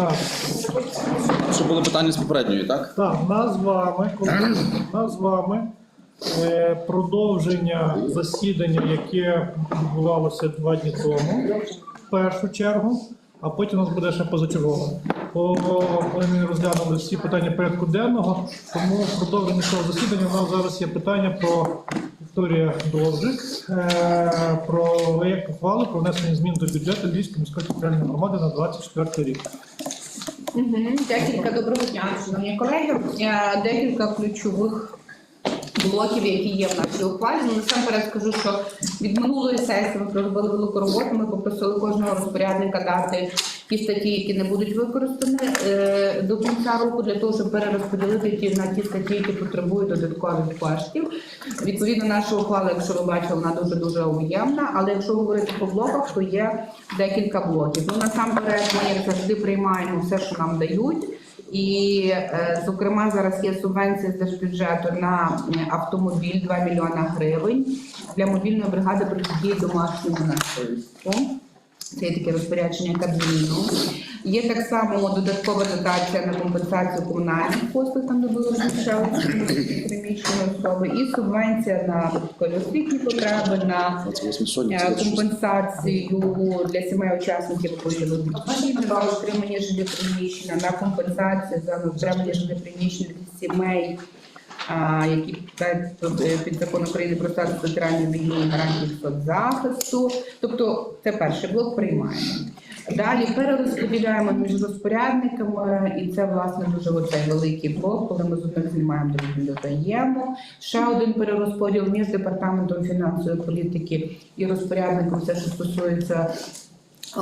Так, Що були питання з попередньої, так? так, нас з вами, колеги, нас з вами е, продовження засідання, яке відбувалося два дні тому, в першу чергу, а потім у нас буде ще позачергове. По, коли ми розглянули всі питання порядку денного, тому продовження цього засідання у нас зараз є питання про Вікторія Довжик, е, про проєкт ухвали про внесення змін до бюджету Львівської міської територіальної громади на 24 рік. Декілька доброго дня, шановні колеги. Е, Декілька ключових блоків, які є в нашій ухвалі. Ну, Насамперед скажу, що від минулої сесії ми проробили велику роботу. Ми попросили кожного розпорядника дати ті статті, які не будуть використані е, до кінця року, для того, щоб перерозподілити ті на ті статті, які потребують додаткових коштів. Відповідно, наша ухвала, якщо ви бачили, вона дуже дуже об'ємна. Але якщо говорити по блоках, то є декілька блоків. Ну насамперед, ми як завжди приймаємо все, що нам дають. І, е, зокрема, зараз є субвенція з держбюджету на е, автомобіль 2 мільйона гривень для мобільної бригади протидії домашньому насильству. Це є таке розпорядження Кабміну. Є так само додаткова дотація на компенсацію комунальних послуг, там де було розміщали приміщення особи, і субвенція на додаткові освітні потреби, на 28 сьогодні. Е, це 26. компенсацію для сімей учасників бойових дій на отримання жилі приміщення, на компенсацію за отримання жилі приміщення для сімей, які під- закон України про статус ветеранів війни і гарантії соцзахисту. Тобто це перший блок приймаємо. Далі перерозподіляємо між розпорядниками, і це власне дуже оцей великий блок, коли ми з одних знімаємо, другим додаємо. Ще один перерозподіл між департаментом фінансової політики і розпорядником, все, що стосується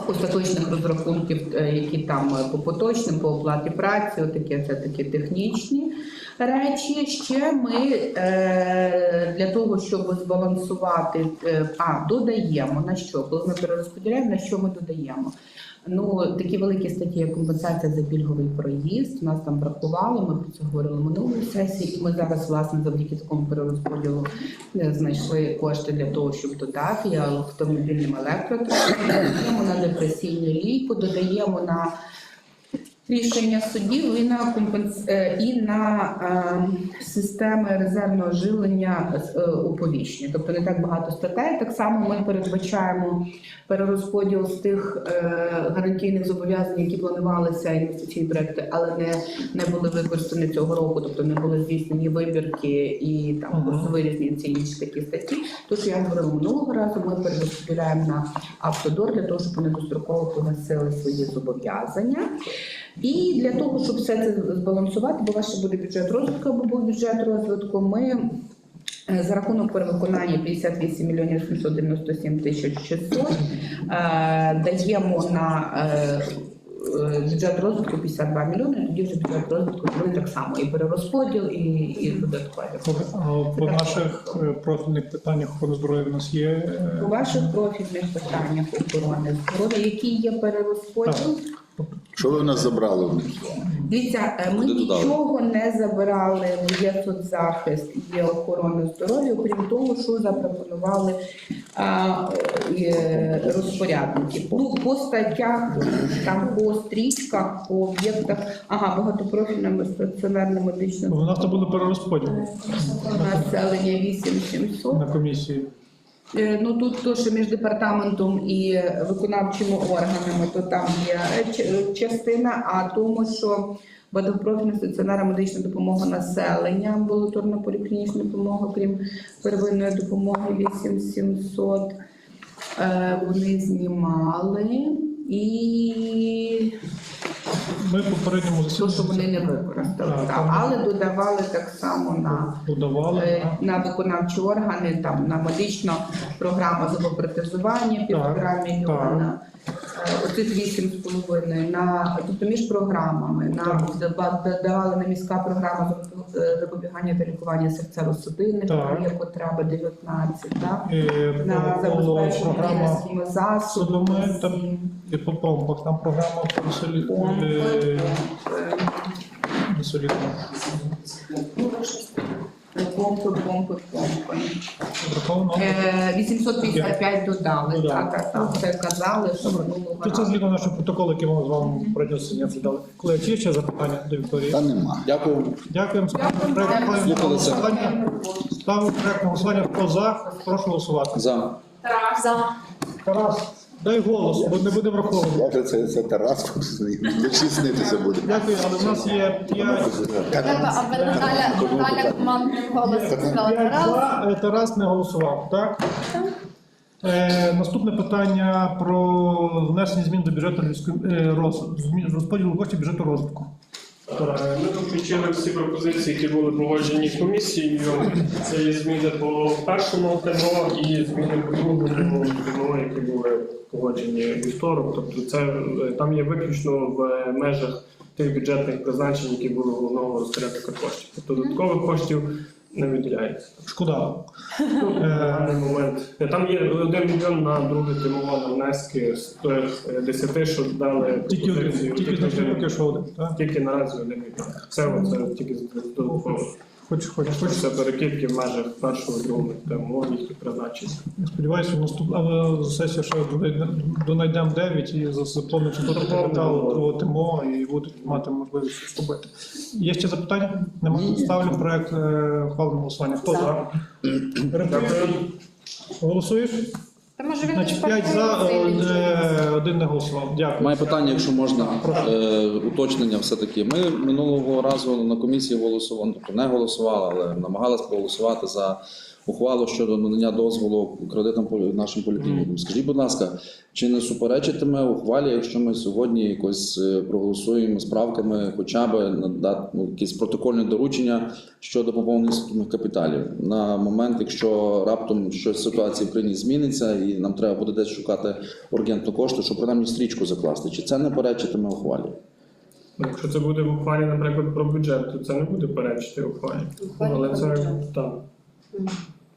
остаточних розрахунків, е, які там е, по поточним, по оплаті праці, отакі це такі технічні речі. Ще ми е, для того, щоб збалансувати, е, а додаємо на що, коли ми перерозподіляємо, на що ми додаємо. Ну, такі великі статті, як компенсація за пільговий проїзд, нас там бракувало. Ми про це говорили минулої сесії, і ми зараз, власне, завдяки такому перерозподілу е, знайшли кошти для того, щоб додати автомобільним електротранспортом, додаємо на депресійну ліку, додаємо на рішення судів і на компенс... е, і на е, системи резервного живлення е, оповіщення. Тобто не так багато статей. Так само ми передбачаємо перерозподіл з тих е, гарантійних зобов'язань, які планувалися інвестиційні проекти, але не, не були використані цього року, тобто не були здійснені вибірки і там курсові ці інші такі статті. Тож я говорила минулого разу, ми перерозподіляємо на автодор для того, щоб вони достроково погасили свої зобов'язання. І для того, щоб все це збалансувати, бо ваше буде бюджет розвитку або був бюджет розвитку, ми е, за рахунок перевиконання 58 мільйонів 797 тисяч 600 е, даємо на е, бюджет розвитку 52 мільйони, тоді вже бюджет розвитку буде так само і перерозподіл, і, і додаткові. По наших е, профільних питаннях охорони здоров'я в нас є. У ваших профільних питаннях охорони здоров'я, який є перерозподіл? Що ви в нас забрали? в них? Дивіться, е, ми нічого не забирали. Є соцзахист, є охорона здоров'я, окрім того, що запропонували а, е, розпорядники. Ну, по статтях, там по стрічках, по об'єктах, ага, багатопрофільне стаціонарне медичне У нас то були перерозподіли населення 8700. на комісії. Е, Ну тут що між департаментом і виконавчими органами, то там є частина, а тому, що багатопрофільна стаціонарна медична допомога населення, амбулаторна поліклінічна допомога, крім первинної допомоги 8700, е, вони знімали. І Ми в попередньому то, що вони не використали, Так, так, але додавали так само на додавали. Е, на- на виконавчі органи, там на медична програма забопротезування півтора мільйона. Е, Оцих вісім з половиною на тобто між програмами на додавали на міська програма е, запобігання та лікування серцево-судинних є потреба 19, так? Е, на забезпечення засобами. І по помпах, там програма по помпи. Помпи, помпи, помпи. Враховано. Е, 855 додали. Додали. Так, так, так. Це казали, що минулого То це разу. згідно нашого протоколу, який ми з вами придали. Колеги, чи є ще запитання до Вікторії? Та нема. Дякую. Дякуємо. Дякую. Проект на голосування. Ставимо проект на голосування. Хто за? Прошу голосувати. За. За. Тарас, дай голос, бо не буде враховано. Я вже це, це Тарас, вночі снитися буде. Дякую, але в нас є п'ять. Треба, аби Наталя, Наталя командним голосом сказала е, Тарас не голосував, так? Е, наступне питання про внесення змін до бюджету е, роз, змін- розподілу коштів бюджету розвитку. Е, Ми включили всі пропозиції, які були погоджені комісією. Це є зміни по першому ТМО і зміни по другому ТМО, які були погоджені вівторок. Тобто це е, там є виключно в межах тих бюджетних призначень, які були головного розпорядника коштів. Тобто додаткових коштів не виділяється. Шкода. На момент Е, там є один мільйон на друге ТМО на внески з тих десяти, що дали Тільки один, пропозицію. тільки значить тільки що один. Так? Тільки наразі один мільйон. Це, це тільки додатково. Хоч, хоч, хоч. Хочеться перекидки в межах першого, другого ТМО, їхні призначення. Сподіваюся, наступ... але сесія ще донайдемо 9 і заповнимо статутний капітал другого ТМО і будуть мати можливість робити. Є ще запитання? Нема? Ставлю проект е, ухвали голосування. Хто за? Голосуєш? Та може він Значить, 5 за, е, один не голосував. Дякую. Має питання, якщо можна, е, уточнення все-таки. Ми минулого разу на комісії голосували, тобто не голосували, але намагалися проголосувати за ухвалу щодо надання дозволу кредитам нашим поліклінікам. Скажіть, будь ласка, чи не суперечитиме ухвалі, якщо ми сьогодні якось е, проголосуємо з правками, хоча б надати ну, якісь протокольне доручення щодо поповнення статутних капіталів на момент, якщо раптом щось в ситуації в країні зміниться, і нам треба буде десь шукати ургентну кошти, щоб принаймні стрічку закласти. Чи це не перечитиме ухвалі? Ну, Якщо це буде в ухвалі, наприклад, про бюджет, то це не буде перечити ухвалі. Ухвалі Але це так.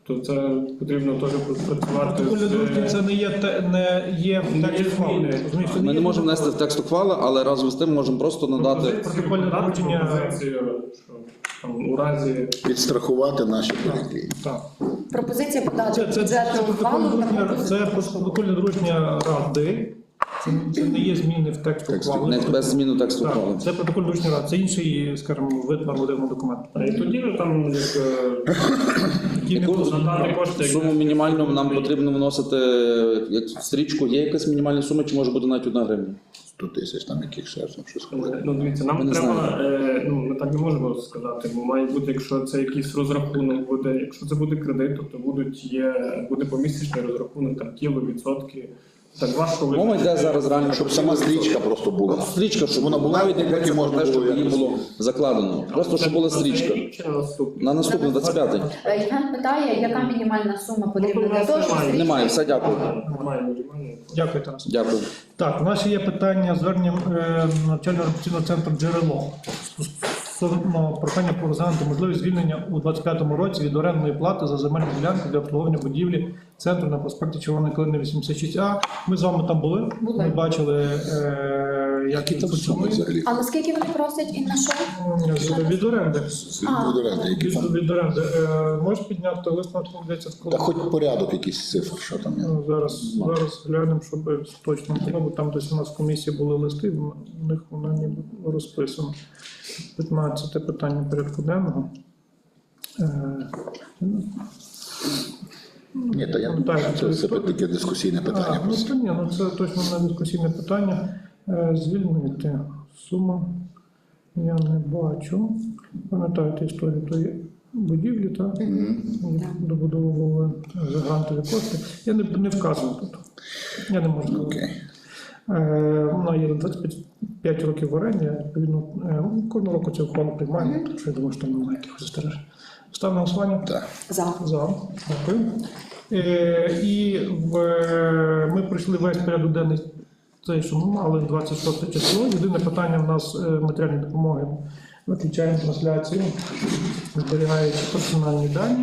То це потрібно теж працювати Протокольне доручення це не є те- не є в тексті ухвали. Розумієш, це Ми є не можемо внести в текст ухвали, але разом з тим можемо просто надати. протокольне Дати доручення. пропозицію, що там у разі Підстрахувати наші поліклініки. Так. Пропозиція подати Це, це, це, бюджетну протокольне ухвалу та доручення, це протокольне доручення Ради. Це, це не є зміни в текст Текст ухвали. не без зміни тексту ухвали. це протокольне доручення Ради. Це інший, скажімо, вид нормативного документу. а і тоді ну, там як, е, Яку надати кошти. як- суму мінімальну нам потрібно вносити як стрічку? Є якась мінімальна сума, чи може бути навіть одна гривня? 100 тисяч там яких ще там щось ходить. Ну, дивіться, Ми нам не треба, е, ну, ми так не можемо сказати, бо має бути, якщо це якийсь розрахунок буде, якщо це буде кредит, то будуть, є, буде помісячний розрахунок, там кіло, відсотки. Так важко Мова йде зараз реально, Щоб сама стрічка просто була. Стрічка, щоб Вона була, навіть не потім можна те, щоб її було закладено. Просто щоб була стрічка. на наступний? На наступний 25-й. Е, Євген питає, яка мінімальна сума Ну, потрібна для того, щоб немає. стрічка- Немає, все дякую. Дякую, Тарас. Дякую. Так, у нас є питання звернення е, навчально репутаційного центру джерело. Стосовно прохання розглянути можливість звільнення у 2025 році від орендної плати за земельну ділянку для обслуговування будівлі центру на проспекті Червоної Калини 86А. Ми з вами там були. Були. Ми бачили, е, як Які там суми взагалі? А наскільки вони просять і на що? Від оренди. А. Доренди, які Від, там. від оренди. Е, Можеш підняти лист на здається, Та хоч порядок якийсь цифр, що там є. Ну, Зараз, зараз глянемо, щоб точно було, бо там десь у нас в комісії були листи, в них воно ніби розписано. 15 питання порядку денного. Е, Ні, та я Ну, так, це, таке дискусійне питання. А, ну просто. то ні, ну це точно не дискусійне питання. Е, Звільнити суму я не бачу. Пам'ятаєте історію тої будівлі, так? Добудовували за грантові кошти. Я не, не вказано тут. Я не можу сказати. Окей. Е, Вона є 25 років в оренді, відповідно, е, кожного року цю ухвалу приймаємо, тому що я думаю, що там немає якихось застережень. Ставимо на голосування. Так. За. За. Дякую. І в, ми пройшли весь порядок денний цей, що ми мали 26 число. Єдине питання в нас е, матеріальної допомоги. Виключаємо трансляцію, зберігаючи персональні дані.